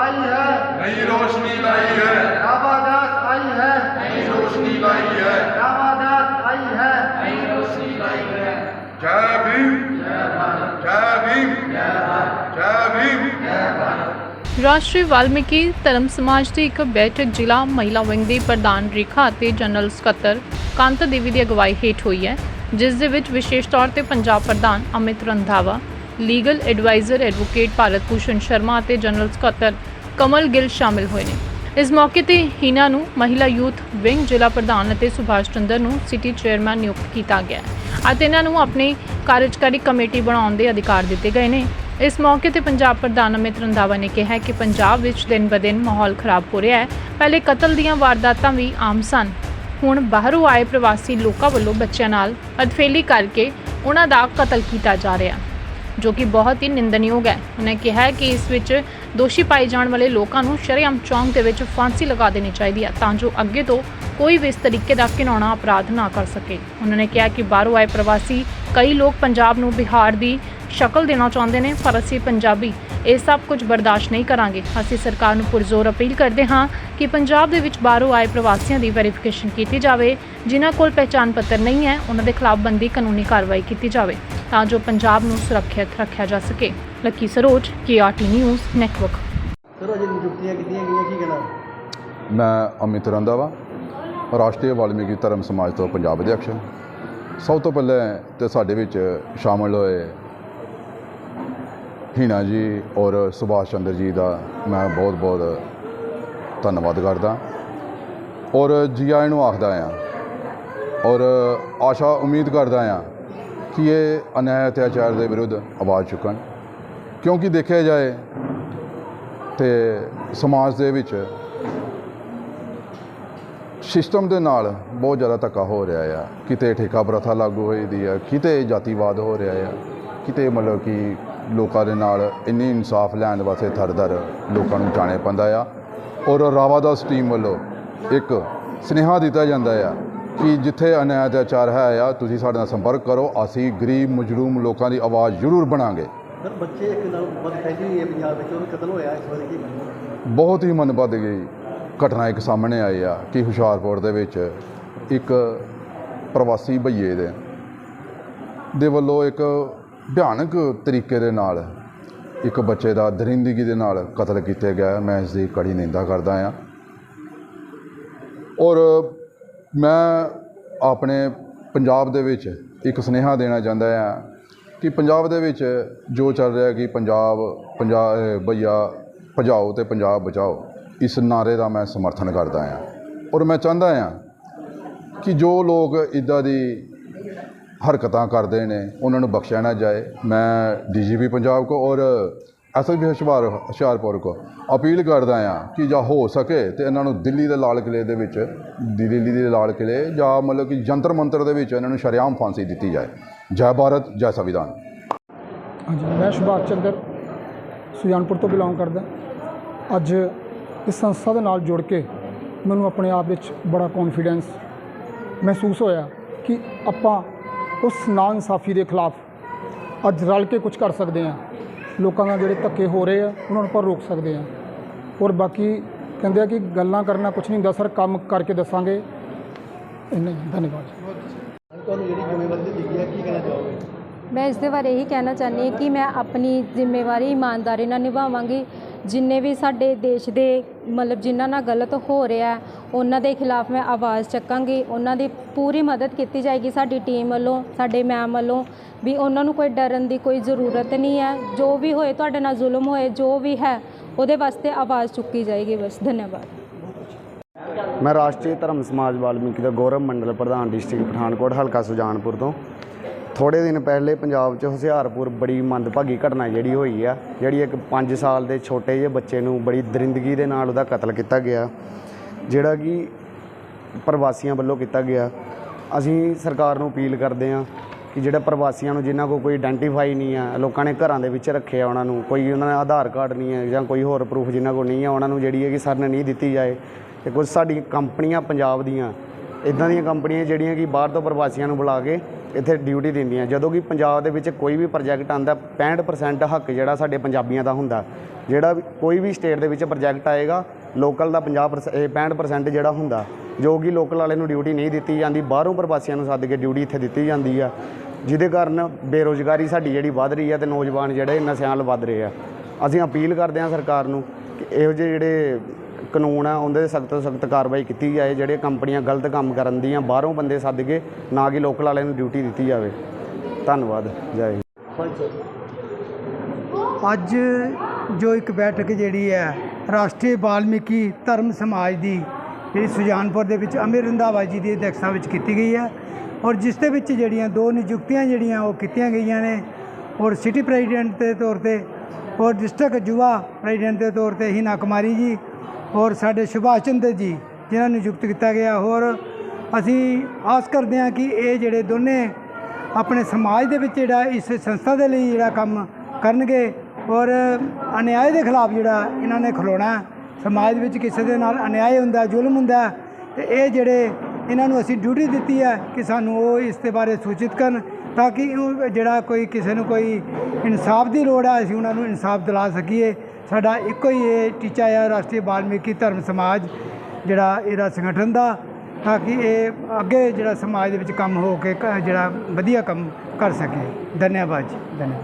आई है नई रोशनी लाई है आबादात आई है नई रोशनी लाई है आबादात आई है जय भीम जय भीम जय भीम ਰਾਸ਼ਟਰੀ ਵਾਲਮੀਕੀ ਧਰਮ ਸਮਾਜ ਦੀ ਇੱਕ ਬੈਠਕ ਜ਼ਿਲ੍ਹਾ ਮਹਿਲਾ ਵਿੰਗ ਦੀ ਪ੍ਰਧਾਨ ਰੇਖਾ ਅਤੇ ਜਨਰਲ ਸਕੱਤਰ ਕਾਂਤਾ ਦੇਵੀ ਦੀ ਅਗਵਾਈ ਹੇਠ ਹੋਈ ਹੈ ਜਿਸ ਦੇ ਵਿੱਚ ਵਿਸ਼ੇਸ਼ ਤੌਰ ਤੇ ਪੰਜਾਬ ਪ੍ਰਧਾਨ Amit Randhawa legal adviser advocate Bharat Bhushan Sharma ਅਤੇ ਜਨਰਲ ਸਕੱਤਰ ਕਮਲ ਗਿੱਲ ਸ਼ਾਮਿਲ ਹੋਏ ਨੇ। ਇਸ ਮੌਕੇ ਤੇ ਹੀਨਾ ਨੂੰ ਮਹਿਲਾ ਯੂਥ ਵਿੰਗ ਜ਼ਿਲ੍ਹਾ ਪ੍ਰਧਾਨ ਅਤੇ ਸੁਭਾਸ਼ ਚੰਦਰ ਨੂੰ ਸਿਟੀ ਚੇਅਰਮੈਨ ਨਿਯੁਕਤ ਕੀਤਾ ਗਿਆ ਅਤੇ ਇਹਨਾਂ ਨੂੰ ਆਪਣੀ ਕਾਰਜਕਾਰੀ ਕਮੇਟੀ ਬਣਾਉਣ ਦੇ ਅਧਿਕਾਰ ਦਿੱਤੇ ਗਏ ਨੇ। ਇਸ ਮੌਕੇ ਤੇ ਪੰਜਾਬ ਪ੍ਰਧਾਨ ਅਮਿਤ ਰੰਧਾਵਾ ਨੇ ਕਿਹਾ ਕਿ ਪੰਜਾਬ ਵਿੱਚ ਦਿਨ-ਬਦਿਨ ਮਾਹੌਲ ਖਰਾਬ ਹੋ ਰਿਹਾ ਹੈ। ਪਹਿਲੇ ਕਤਲ ਦੀਆਂ ਵਾਰਦਾਤਾਂ ਵੀ ਆਮ ਸਨ। ਹੁਣ ਬਾਹਰੋਂ ਆਏ ਪ੍ਰਵਾਸੀ ਲੋਕਾਂ ਵੱਲੋਂ ਬੱਚਿਆਂ ਨਾਲ ਅਦਫੇਲੀ ਕਰਕੇ ਉਹਨਾਂ ਦਾ ਕਤਲ ਕੀਤਾ ਜਾ ਰਿਹਾ ਜੋ ਕਿ ਬਹੁਤ ਹੀ ਨਿੰਦਣਯੋਗ ਹੈ। ਉਹਨੇ ਕਿਹਾ ਕਿ ਇਸ ਵਿੱਚ ਦੋਸ਼ੀ ਪਾਏ ਜਾਣ ਵਾਲੇ ਲੋਕਾਂ ਨੂੰ ਸ਼ਰੇਆਮ ਚੌਂਕ ਦੇ ਵਿੱਚ ਫਾਂਸੀ ਲਗਾ ਦੇਣੀ ਚਾਹੀਦੀ ਹੈ ਤਾਂ ਜੋ ਅੱਗੇ ਤੋਂ ਕੋਈ ਵੀ ਇਸ ਤਰੀਕੇ ਦਾ ਘਿਨਾਉਣਾ ਅਪਰਾਧ ਨਾ ਕਰ ਸਕੇ। ਉਹਨਾਂ ਨੇ ਕਿਹਾ ਕਿ ਬਾਹਰੋਂ ਆਏ ਪ੍ਰਵਾਸੀ ਕਈ ਲੋਕ ਪੰਜਾਬ ਨੂੰ ਬਿਹਾਰ ਦੀ ਸ਼ਕਲ ਦੇਣਾ ਚਾਹੁੰਦੇ ਨੇ, ਪਰ ਅਸੀਂ ਪੰਜਾਬੀ ਇਹ ਸਭ ਕੁਝ ਬਰਦਾਸ਼ਤ ਨਹੀਂ ਕਰਾਂਗੇ। ਅਸੀਂ ਸਰਕਾਰ ਨੂੰ ਪੁਰਜ਼ੋਰ ਅਪੀਲ ਕਰਦੇ ਹਾਂ ਕਿ ਪੰਜਾਬ ਦੇ ਵਿੱਚ ਬਾਹਰੋਂ ਆਏ ਪ੍ਰਵਾਸੀਆਂ ਦੀ ਵੈਰੀਫਿਕੇਸ਼ਨ ਕੀਤੀ ਜਾਵੇ। ਜਿਨ੍ਹਾਂ ਕੋਲ ਪਹਿਚਾਣ ਪੱਤਰ ਨਹੀਂ ਹੈ, ਉਹਨਾਂ ਦੇ ਖਿਲਾਫ ਬੰਦੀ ਕਾਨੂੰਨੀ ਕਾਰਵਾਈ ਕੀਤੀ ਜਾਵੇ। ਤਾਂ ਜੋ ਪੰਜਾਬ ਨੂੰ ਸੁਰੱਖਿਅਤ ਰੱਖਿਆ ਜਾ ਸਕੇ। Lucky Saroj KRT news network sir ਅਜੇ ਨਿਯੁਕਤੀਆਂ ਕੀਤੀਆਂ ਗਈਆਂ ਕੀ ਕਹਿਣਾ? ਮੈਂ ਅਮਿਤ ਰੰਧਾਵਾ ਰਾਸ਼ਟਰੀ ਵਾਲਮੀਕੀ ਧਰਮ ਸਮਾਜ ਤੋਂ ਪੰਜਾਬ ਅਧਿਕਸ਼ ਸਭ ਤੋਂ ਪਹਿਲੇ ਤੇ ਸਾਡੇ ਵਿੱਚ ਸ਼ਾਮਲ ਹੋਏ ਹੀਨਾ ਜੀ ਔਰ ਸੁਭਾਸ਼ ਚੰਦਰ ਜੀ ਦਾ ਮੈਂ ਬਹੁਤ ਬਹੁਤ ਧੰਨਵਾਦ ਕਰਦਾ। ਔਰ ਜੀ ਆਇਆਂ ਨੂੰ ਆਖਦਾ ਆ ਔਰ ਆਸ਼ਾ ਉਮੀਦ ਕਰਦਾ ਆ ਕਿ ਇਹ ਅਨਿਆਂ ਅਤਿਆਚਾਰ ਦੇ ਵਿਰੁੱਧ ਆਵਾਜ਼ ਚੁੱਕਣ। ਕਿਉਂਕਿ ਦੇਖਿਆ ਜਾਏ ਤੇ ਸਮਾਜ ਦੇ ਵਿੱਚ ਸਿਸਟਮ ਦੇ ਨਾਲ ਬਹੁਤ ਜ਼ਿਆਦਾ ਧੱਕਾ ਹੋ ਰਿਹਾ ਆ। ਕਿਤੇ ਠੇਕਾ ਪ੍ਰਥਾ ਲਾਗੂ ਹੋਈ ਦੀ ਆ, ਕਿਤੇ ਜਾਤੀਵਾਦ ਹੋ ਰਿਹਾ ਆ। ਕਿਤੇ ਮਤਲਬ ਕਿ ਲੋਕਾਂ ਦੇ ਨਾਲ ਇੰਨੀ ਇਨਸਾਫ ਲੈਣ ਵਾਸਤੇ ਥਰਦਰ ਲੋਕਾਂ ਨੂੰ ਜਾਣੇ ਪੈਂਦਾ ਆ। ਔਰ ਰਾਵਾਦਾਸ ਟੀਮ ਵੱਲੋਂ ਇੱਕ ਸੁਨੇਹਾ ਦਿੱਤਾ ਜਾਂਦਾ ਆ ਕਿ ਜਿੱਥੇ ਅਨਿਆਂ ਅਤਿਆਚਾਰ ਹੈ ਆ ਤੁਸੀਂ ਸਾਡੇ ਨਾਲ ਸੰਪਰਕ ਕਰੋ। ਅਸੀਂ ਗਰੀਬ ਮਜਲੂਮ ਲੋਕਾਂ ਦੀ ਆਵਾਜ਼ ਜ਼ਰੂਰ ਬਣਾਂਗੇ। ਸਰ ਬੱਚੇ ਇੱਕ ਨਾਲ ਫੈਲੀ ਹੋਈ ਹੈ ਪੰਜਾਬ ਵਿੱਚ ਉਹਨੂੰ ਕਤਲ ਹੋਇਆ ਇਸ ਬਾਰੇ ਕੀ ਬਹੁਤ ਹੀ ਮੰਦਭਾਗੀ ਘਟਨਾ ਇੱਕ ਸਾਹਮਣੇ ਆਈ ਆ ਕਿ ਹੁਸ਼ਿਆਰਪੁਰ ਦੇ ਵਿੱਚ ਇੱਕ ਪ੍ਰਵਾਸੀ ਭਈਏ ਦੇ ਦੇ ਵੱਲੋਂ ਇੱਕ ਭਿਆਨਕ ਤਰੀਕੇ ਦੇ ਨਾਲ ਇੱਕ ਬੱਚੇ ਦਾ ਦਰਿੰਦਗੀ ਦੇ ਨਾਲ ਕਤਲ ਕੀਤਾ ਗਿਆ। ਮੈਂ ਇਸ ਦੀ ਕੜੀ ਨਿੰਦਾ ਕਰਦਾ ਆ। ਔਰ ਮੈਂ ਆਪਣੇ ਪੰਜਾਬ ਦੇ ਵਿੱਚ ਇੱਕ ਸੁਨੇਹਾ ਦੇਣਾ ਚਾਹੁੰਦਾ ਹਾਂ ਕਿ ਪੰਜਾਬ ਦੇ ਵਿੱਚ ਜੋ ਚੱਲ ਰਿਹਾ ਕਿ ਪੰਜਾਬ, ਪੰਜਾ ਭਈਆ ਭਜਾਓ ਤੇ ਪੰਜਾਬ ਬਚਾਓ, ਇਸ ਨਾਰੇ ਦਾ ਮੈਂ ਸਮਰਥਨ ਕਰਦਾ ਹਾਂ। ਔਰ ਮੈਂ ਚਾਹੁੰਦਾ ਹਾਂ ਕਿ ਜੋ ਲੋਕ ਇਦਾਂ ਦੀ ਹਰਕਤਾਂ ਕਰਦੇ ਨੇ, ਉਹਨਾਂ ਨੂੰ ਬਖਸ਼ਿਆ ਨਾ ਜਾਏ। ਮੈਂ ਡੀਜੀਪੀ ਪੰਜਾਬ ਕੋ ਔਰ ਐਸਐਸਪੀ ਹੁਸ਼ਿਆਰ ਹੁਸ਼ਿਆਰਪੁਰ ਕੋ ਅਪੀਲ ਕਰਦਾ ਆ ਕਿ ਜਾਂ ਹੋ ਸਕੇ ਤੇ ਇਹਨਾਂ ਨੂੰ ਦਿੱਲੀ ਦੇ ਲਾਲ ਕਿਲੇ ਦੇ ਵਿੱਚ, ਦਿੱਲੀ ਦੇ ਲਾਲ ਕਿਲੇ ਜਾਂ ਮਤਲਬ ਕਿ ਜੰਤਰ ਮੰਤਰ ਦੇ ਵਿੱਚ ਇਹਨਾਂ ਨੂੰ ਸ਼ਰੇਆਮ ਫਾਂਸੀ ਦਿੱਤੀ ਜਾਏ। ਜੈ ਭਾਰਤ, ਜੈ ਸੰਵਿਧਾਨ। ਹਾਂਜੀ, ਮੈਂ ਸੁਭਾਸ਼ ਚੰਦਰ ਸੁਜਾਨਪੁਰ ਤੋਂ ਬਿਲੋਂਗ ਕਰਦਾ। ਅੱਜ ਇਸ ਸੰਸਥਾ ਦੇ ਨਾਲ ਜੁੜ ਕੇ ਮੈਨੂੰ ਆਪਣੇ ਆਪ ਵਿੱਚ ਬੜਾ ਕੌਨਫੀਡੈਂਸ ਮਹਿਸੂਸ ਹੋਇਆ ਕਿ ਆਪਾਂ ਉਸ ਨਾ ਇਨਸਾਫੀ ਦੇ ਖਿਲਾਫ ਅੱਜ ਰਲ ਕੇ ਕੁਝ ਕਰ ਸਕਦੇ ਹਾਂ। ਲੋਕਾਂ ਨਾਲ ਜਿਹੜੇ ਧੱਕੇ ਹੋ ਰਹੇ ਆ ਉਹਨਾਂ ਨੂੰ ਆਪਾਂ ਰੋਕ ਸਕਦੇ ਹਾਂ ਔਰ ਬਾਕੀ ਕਹਿੰਦੇ ਆ ਕਿ ਗੱਲਾਂ ਕਰਨਾ ਕੁਝ ਨਹੀਂ ਹੁੰਦਾ ਸਰ ਕੰਮ ਕਰਕੇ ਦੱਸਾਂਗੇ। ਇੰਨਾ ਹੀ ਧੰਨਵਾਦ। ਤੁਹਾਨੂੰ ਜਿਹੜੀ ਜ਼ਿੰਮੇਵਾਰੀ ਦਿੱਤੀ ਹੈ ਕੀ ਕਹਿਣਾ ਚਾਹੋਗੇ? ਮੈਂ ਇਸ ਦੇ ਬਾਰੇ ਇਹੀ ਕਹਿਣਾ ਚਾਹੁੰਦੀ ਹਾਂ ਕਿ ਮੈਂ ਆਪਣੀ ਜ਼ਿੰਮੇਵਾਰੀ ਇਮਾਨਦਾਰੀ ਨਾਲ ਨਿਭਾਵਾਂਗੀ। ਜਿੰਨੇ ਵੀ ਸਾਡੇ ਦੇਸ਼ ਦੇ ਮਤਲਬ ਜਿਨ੍ਹਾਂ ਨਾਲ ਗਲਤ ਹੋ ਰਿਹਾ ਉਹਨਾਂ ਦੇ ਖਿਲਾਫ ਮੈਂ ਆਵਾਜ਼ ਚੱਕਾਂਗੀ, ਉਹਨਾਂ ਦੀ ਪੂਰੀ ਮਦਦ ਕੀਤੀ ਜਾਏਗੀ ਸਾਡੀ ਟੀਮ ਵੱਲੋਂ, ਸਾਡੇ ਮੈਮ ਵੱਲੋਂ। ਵੀ ਉਹਨਾਂ ਨੂੰ ਕੋਈ ਡਰਨ ਦੀ ਕੋਈ ਜ਼ਰੂਰਤ ਨਹੀਂ ਹੈ। ਜੋ ਵੀ ਹੋਏ ਤੁਹਾਡੇ ਨਾਲ ਜ਼ੁਲਮ ਹੋਏ, ਜੋ ਵੀ ਹੈ, ਉਹਦੇ ਵਾਸਤੇ ਆਵਾਜ਼ ਚੁੱਕੀ ਜਾਏਗੀ ਬਸ। ਧੰਨਵਾਦ। ਮੈਂ ਰਾਸ਼ਟਰੀ ਧਰਮ ਸਮਾਜ ਵਾਲਮੀਕੀ ਦਾ ਗੌਰਵ ਮੰਡਲ ਪ੍ਰਧਾਨ ਡਿਸਟ੍ਰਿਕਟ ਪਠਾਨਕੋਟ, ਹਲਕਾ ਸੁਜਾਨਪੁਰ ਤੋਂ। ਥੋੜੇ ਦਿਨ ਪਹਿਲੇ ਪੰਜਾਬ 'ਚ ਹੁਸ਼ਿਆਰਪੁਰ ਬੜੀ ਮੰਦਭਾਗੀ ਘਟਨਾ ਜਿਹੜੀ ਹੋਈ ਆ, ਜਿਹੜੀ ਇੱਕ 5 ਸਾਲ ਦੇ ਛੋਟੇ ਜਿਹੇ ਬੱਚੇ ਨੂੰ ਬੜੀ ਦਰਿੰਦਗੀ ਦੇ ਨਾਲ ਉਹਦਾ ਕਤਲ ਕੀਤਾ ਗਿਆ, ਜਿਹੜਾ ਕਿ ਪ੍ਰਵਾਸੀਆਂ ਵੱਲੋਂ ਕੀਤਾ ਗਿਆ। ਅਸੀਂ ਸਰਕਾਰ ਨੂੰ ਅਪੀਲ ਕਰਦੇ ਹਾਂ ਕਿ ਜਿਹੜਾ ਪ੍ਰਵਾਸੀਆਂ ਨੂੰ ਜਿਨ੍ਹਾਂ ਕੋਲ ਕੋਈ ਆਇਡੈਂਟੀਫਾਈ ਨਹੀਂ ਆ, ਲੋਕਾਂ ਨੇ ਘਰਾਂ ਦੇ ਵਿੱਚ ਰੱਖਿਆ ਉਹਨਾਂ ਨੂੰ, ਕੋਈ ਉਹਨਾਂ ਦਾ ਆਧਾਰ ਕਾਰਡ ਨਹੀਂ ਹੈ ਜਾਂ ਕੋਈ ਹੋਰ ਪ੍ਰੂਫ ਜਿਨ੍ਹਾਂ ਕੋਲ ਨਹੀਂ ਆ, ਉਹਨਾਂ ਨੂੰ ਜਿਹੜੀ ਹੈ ਕਿ ਸਰਨ ਨਹੀਂ ਦਿੱਤੀ ਜਾਏ, ਤੇ ਕੁਝ ਸਾਡੀਆਂ ਕੰਪਨੀਆਂ ਪੰਜਾਬ ਦੀਆਂ ਇਦਾਂ ਦੀਆਂ ਕੰਪਨੀਆਂ ਜਿਹੜੀਆਂ ਕਿ ਬਾਹਰ ਤੋਂ ਪ੍ਰਵਾਸੀਆਂ ਨੂੰ ਬੁਲਾ ਕੇ ਇੱਥੇ ਡਿਊਟੀ ਦਿੰਦੀਆਂ। ਜਦੋਂ ਕਿ ਪੰਜਾਬ ਦੇ ਵਿੱਚ ਕੋਈ ਵੀ ਪ੍ਰੋਜੈਕਟ ਆਂਦਾ 65% ਹੱਕ ਜਿਹੜਾ ਸਾਡੇ ਪੰਜਾਬੀਆਂ ਦਾ ਹੁੰਦਾ। ਜਿਹੜਾ ਵੀ ਕੋਈ ਵੀ ਸਟੇਟ ਦੇ ਵਿੱਚ ਪ੍ਰੋਜੈਕਟ ਆਏਗਾ ਲੋਕਲ ਦਾ 50% ਇਹ 65% ਜਿਹੜਾ ਹੁੰਦਾ, ਜੋ ਕਿ ਲੋਕਲ ਵਾਲੇ ਨੂੰ ਡਿਊਟੀ ਨਹੀਂ ਦਿੱਤੀ ਜਾਂਦੀ, ਬਾਹਰੋਂ ਪ੍ਰਵਾਸੀਆਂ ਨੂੰ ਸੱਦ ਕੇ ਡਿਊਟੀ ਇੱਥੇ ਦਿੱਤੀ ਜਾਂਦੀ ਆ। ਜਿਹਦੇ ਕਾਰਨ ਬੇਰੋਜ਼ਗਾਰੀ ਸਾਡੀ ਜਿਹੜੀ ਵੱਧ ਰਹੀ ਹੈ ਤੇ ਨੌਜਵਾਨ ਜਿਹੜੇ ਨਸ਼ਿਆਂ ਵੱਲ ਵੱਧ ਰਹੇ ਆ। ਅਸੀਂ ਅਪੀਲ ਕਰਦੇ ਹਾਂ ਸਰਕਾਰ ਨੂੰ ਕਿ ਇਹੋ ਜਿਹੇ ਜਿਹੜੇ ਕਾਨੂੰਨ ਆ ਉਹਦੇ ਸਖਤ ਤੋਂ ਸਖਤ ਕਾਰਵਾਈ ਕੀਤੀ ਜਾਏ ਜਿਹੜੇ ਕੰਪਨੀਆਂ ਗਲਤ ਕੰਮ ਕਰਨ ਦੀਆਂ ਬਾਹਰੋਂ ਬੰਦੇ ਸੱਦ ਕੇ ਨਾ ਕਿ ਲੋਕਲ ਵਾਲਿਆਂ ਨੂੰ ਡਿਊਟੀ ਦਿੱਤੀ ਜਾਵੇ। ਧੰਨਵਾਦ ਜੈ ਹਿੰਦ। ਅੱਜ ਜੋ ਇੱਕ ਬੈਠਕ ਜਿਹੜੀ ਹੈ ਰਾਸ਼ਟਰੀ ਵਾਲਮੀਕੀ ਧਰਮ ਸਮਾਜ ਦੀ ਜਿਹੜੀ ਸੁਜਾਨਪੁਰ ਦੇ ਵਿੱਚ ਅਮਰ ਰੰਧਾਵਾ ਜੀ ਦੀ ਅਧਿਕਸ਼ਤਾ ਵਿੱਚ ਕੀਤੀ ਗਈ ਹੈ ਔਰ ਜਿਸ ਦੇ ਵਿੱਚ ਜਿਹੜੀਆਂ ਦੋ ਨਿਯੁਕਤੀਆਂ ਜਿਹੜੀਆਂ ਉਹ ਕੀਤੀਆਂ ਗਈਆਂ ਨੇ ਔਰ ਸਿਟੀ ਪ੍ਰੈਜ਼ੀਡੈਂਟ ਦੇ ਤੌਰ ਤੇ ਔਰ ਡਿਸਟ੍ਰਿਕਟ ਯੁਵਾ ਪ੍ਰੈਜ਼ੀਡੈਂਟ ਦੇ ਤੌਰ ਤੇ ਹੀਨਾ ਕੁਮਾਰੀ ਜੀ ਔਰ ਸਾਡੇ ਸੁਭਾਸ਼ ਚੰਦਰ ਜੀ, ਜਿਨ੍ਹਾਂ ਨੂੰ ਨਿਯੁਕਤ ਕੀਤਾ ਗਿਆ ਹੋਰ ਅਸੀਂ ਆਸ ਕਰਦੇ ਹਾਂ ਕਿ ਇਹ ਜਿਹੜੇ ਦੋਨੇ ਆਪਣੇ ਸਮਾਜ ਦੇ ਵਿੱਚ ਜਿਹੜਾ ਇਸ ਸੰਸਥਾ ਦੇ ਲਈ ਜਿਹੜਾ ਕੰਮ ਕਰਨਗੇ ਔਰ ਅਨਿਆਏ ਦੇ ਖਿਲਾਫ ਜਿਹੜਾ ਇਹਨਾਂ ਨੇ ਖਲੋਣਾ ਸਮਾਜ ਵਿੱਚ ਕਿਸੇ ਦੇ ਨਾਲ ਅਨਿਆਏ ਹੁੰਦਾ, ਜ਼ੁਲਮ ਹੁੰਦਾ ਤੇ ਇਹ ਜਿਹੜੇ ਇਹਨਾਂ ਨੂੰ ਅਸੀਂ ਡਿਊਟੀ ਦਿੱਤੀ ਹੈ ਕਿ ਸਾਨੂੰ ਉਹ ਇਸ ਦੇ ਬਾਰੇ ਸੂਚਿਤ ਕਰਨ ਤਾਂ ਕਿ ਜਿਹੜਾ ਕੋਈ ਕਿਸੇ ਨੂੰ ਕੋਈ ਇਨਸਾਫ ਦੀ ਲੋੜ ਹੈ, ਅਸੀਂ ਉਹਨਾਂ ਨੂੰ ਇਨਸਾਫ ਦਿਲਾ ਸਕੀਏ। ਸਾਡਾ ਇੱਕੋ ਹੀ ਇਹ ਟੀਚਾ ਆ, ਰਾਸ਼ਟਰੀ ਬਾਲਮੀਕੀ ਧਰਮ ਸਮਾਜ, ਜਿਹੜਾ ਇਹਦਾ ਸੰਗਠਨ ਦਾ, ਤਾਂ ਕਿ ਇਹ ਅੱਗੇ ਜਿਹੜਾ ਸਮਾਜ ਦੇ ਵਿੱਚ ਕੰਮ ਹੋ ਕੇ ਜਿਹੜਾ ਵਧੀਆ ਕੰਮ ਕਰ ਸਕੇ। ਧੰਨਵਾਦ ਜੀ, ਧੰਨਵਾਦ।